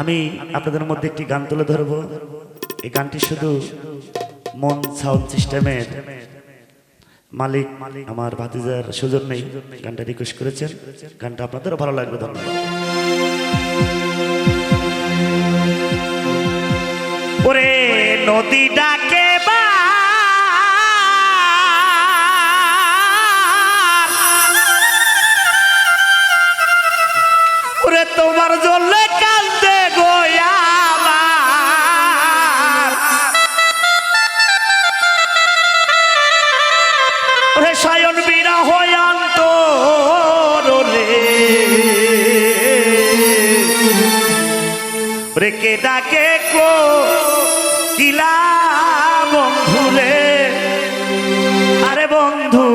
আমি আপনাদের মধ্যে একটি গান তুলে ধরব। এই গানটি শুধু মন সাউন্ড সিস্টেমের মালিক আমার ভাতিজার সুযোগ নেই। গানটা রিকোয়েস্ট করেছেন। গানটা আপনাদেরও ভালো লাগবে, ধন্যবাদ। ওরে ওরে কে ডাকে কো কিলা বন্ধু রে আরে বন্ধু